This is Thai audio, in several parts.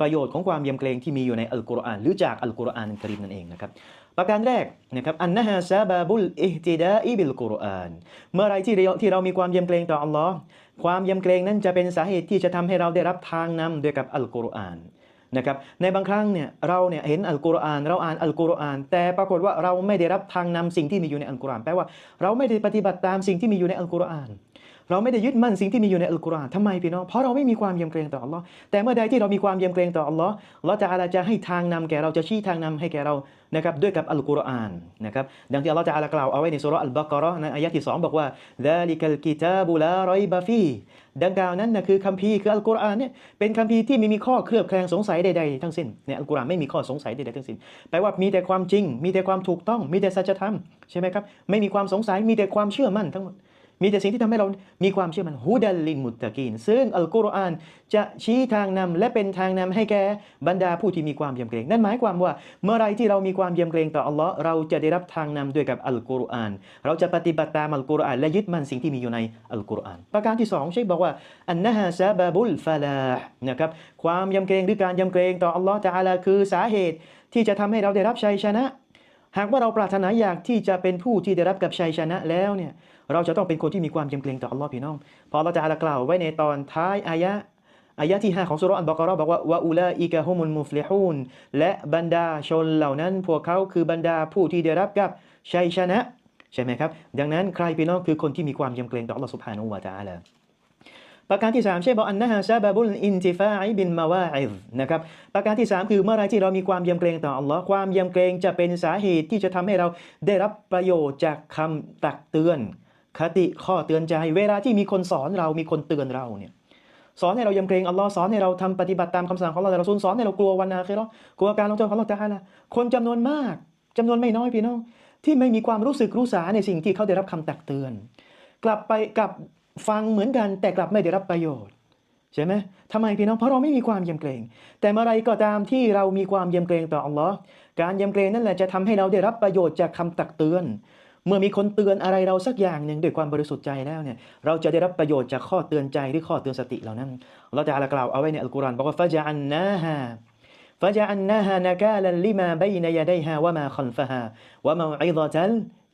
ประโยชน์ของความยำเกรงที่มีอยู่ในอัลกุรอานหรือจากอัลกุรอานกรีมนั่นเองนะครับประการแรกนะครับอันนะฮะซาบาบุลอิฮติดาอิบิลกุรอานเมื่อไรที่เราที่เรามีความยำเกรงต่ออัลลอฮ์ความยำเกรงนั้นจะเป็นสาเหตุที่จะทำให้เราได้รับทางนำด้วยกับอัลกุรอานนะครับในบางครั้งเนี่ยเราเนี่ยเห็นอัลกุรอาน เราอ่านอัลกุรอาน แต่ปรากฏว่าเราไม่ได้รับทางนำสิ่งที่มีอยู่ในอัลกุรอานแปลว่าเราไม่ได้ปฏิบัติตามสิ่งที่มีอยู่ในอัลกุรอาน เราไม่ได้ยึดมั่นสิ่งที่มีอยู่ในอัลกุรอานทำไมพี่น้องเพราะเราไม่มีความเยำเกรงต่ออัลลอฮ์แต่เมื่อใดที่เรามีความเยำเกรงต่ออัลลอฮ์เราจะอาลาจะให้ทางนำแก่เราจะชี้ทางนำให้แก่เรานะครับด้วยกับอัลกุรอานนะครับดังที่อัลลอฮ์จะอาลากล่าวเอาไว้ในสุรอัลบากรอในอายะที่ 2 บอกว่าดาลิกัลกิตาบุลารอบาฟีดังกล่าวนั้นนะคือคัมภีร์คืออัลกุรอานเนี่ยเป็นคัมภีร์ที่ไม่มีข้อเคลือบแคลงสงสัยใดๆทั้งสิ้นในอัลกุรอานไม่มีข้อสงสัยใดๆทั้งสิ้นแปลว่ามีแต่ความจริง มีแต่ความถูกต้อง มีแต่สัจธรรมใช่ไหมครับไม่มีความสงสัยมีแต่ความเชื่อมั่นทั้งหมด มีแต่สิ่งที่ทำให้เรามีความเชื่อมันฮุดัลลินมุตตะกีน ซึ่งอัลกุรอานจะชี้ทางนำและเป็นทางนำให้แก่บรรดาผู้ที่มีความยำเกรง นั่นหมายความว่าเมื่อไรที่เรามีความยำเกรงต่ออัลลอฮ์เราจะได้รับทางนำด้วยกับอัลกุรอาน เราจะปฏิบัติตามอัลกุรอานและยึดมั่นสิ่งที่มีอยู่ในอัลกุรอาน ประการที่สองเชคบอกว่าอันนะฮะซาบบุลฟาลาห์นะครับความยำเกรงหรือการยำเกรงต่ออัลลอฮ์ตะอาลาคือสาเหตุที่จะทำให้เราได้รับชัยชนะ หากว่าเราปรารถนาอยากที่จะเป็นผู้ที่ได้รับกับชัยชนะแล้วเนี่ยเราจะต้องเป็นคนที่มีความยำเกรงต่ออัลลอฮ์พี่น้องเพอเราจะอาลากล่าวไว้ในตอนท้ายอายะอายะที่ 5 ของสุรอันบากราะห์บอกว่าวะอุลาอิกะฮุมุลมุฟลิฮูนและบรรดาชนเหล่านั้น พวกเขาคือบรรดาผู้ที่ได้รับกับชัยชนะ ใช่ไหมครับ ดังนั้นใครพี่น้องคือคนที่มีความยำเกรงต่ออัลลอฮ์สุบฮานวะตะอาลา ประการที่ 3 เช่นบอกอันนะฮะซาบะบุลอินติฟาอิบินมาวาอิซนะครับประการที่ 3 คือเมื่อไรที่เรามีความยำเกรงต่ออัลลอฮ์ความยำเกรงจะเป็นสาเหตุที่จะทำให้เราได้รับประโยชน์จากคำตักเตือน คติข้อเตือนใจ เวลาที่มีคนสอนเรามีคนเตือนเราเนี่ยสอนให้เรายำเกรงอัลลอฮ์สอนให้เราทำปฏิบัติตามคำสั่งของเราแต่เราซุนสอนให้เรากลัววันอาคิเรากลัวการลงโทษของเราแต่ละคนจำนวนมากจำนวนไม่น้อยพี่น้องที่ไม่มีความรู้สึกรู้สาในสิ่งที่เขาได้รับคำตักเตือน กลับไปกลับ ฟังเหมือนกันแต่กลับไม่ได้รับประโยชน์ ใช่ไหมทำไมพี่น้องเพราะเราไม่มีความยำเกรง แต่เมื่อไรก็ตามที่เรามีความยำเกรงต่ออัลลอฮ์การยำเกรงนั่นแหละจะทำให้เราได้รับประโยชน์จากคำตักเตือน เมื่อมีคนเตือนอะไรเราสักอย่างหนึ่งด้วยความบริสุทธิ์ใจแล้วเนี่ยเราจะได้รับประโยชน์จากข้อเตือนใจหรือข้อเตือนสติเหล่านั้น เราจะอาลากล่าวเอาไว้ในอัลกุรอานบอกว่าฟะจาอันนาฮา فجعلناها نكالا لما بين يديها وما خلفها وموعظة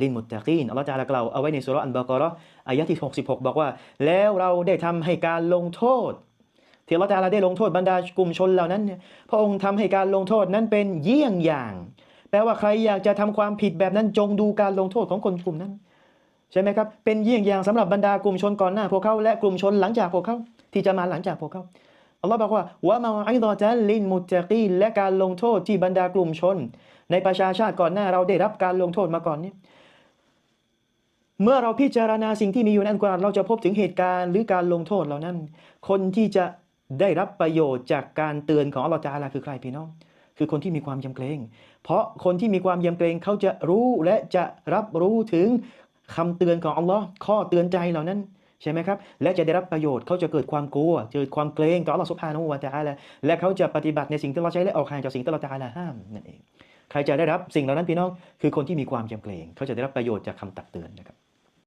ลินมุตตะกีนอัลลอฮฺจะกล่าวเอาไว้ในสุรอันบากรออายะที่ 66 บอกว่า แล้วเราได้ทำให้การลงโทษที่อัลลอฮฺจะได้ลงโทษบรรดากลุ่มชนเหล่านั้นพระองค์ทำให้การลงโทษนั้นเป็นเยี่ยงอย่างแปลว่าใครอยากจะทำความผิดแบบนั้นจงดูการลงโทษของคนกลุ่มนั้นใช่ไหมครับเป็นเยี่ยงอย่างสำหรับบรรดากลุ่มชนก่อนหน้าพวกเขาและกลุ่มชนหลังจากพวกเขาที่จะมาหลังจากพวกเขาอัลลอฮ์บอกว่าว่ามาอิดอจัลลินมุตะกีและการลงโทษที่บรรดากลุ่มชน ในประชาชาติก่อนหน้าเราได้รับการลงโทษมาก่อนนี้ เมื่อเราพิจารณาสิ่งที่มีอยู่ในอัลกุรอานเราจะพบถึงเหตุการณ์หรือการลงโทษเหล่านั้น คนที่จะได้รับประโยชน์จากการเตือนของอัลลอฮ์จาลาคือใครพี่น้อง คือคนที่มีความยำเกรง เพราะคนที่มีความยำเกรงเขาจะรู้และจะรับรู้ถึงคำเตือนของอัลลอฮ์ข้อเตือนใจเหล่านั้นใช่ไหมครับ และจะได้รับประโยชน์เขาจะเกิดความกลัวเกิดความเกรงต่ออัลลอฮฺสุบฮานะฮูวะตะอาลาและเขาจะปฏิบัติในสิ่งที่เราใช้และออกห่างจากสิ่งที่เราตะอาลาห้ามนั่นเอง ใครจะได้รับสิ่งเหล่านั้นพี่น้อง คือคนที่มีความยำเกรง เขาจะได้รับประโยชน์จากคำตักเตือนนะครับ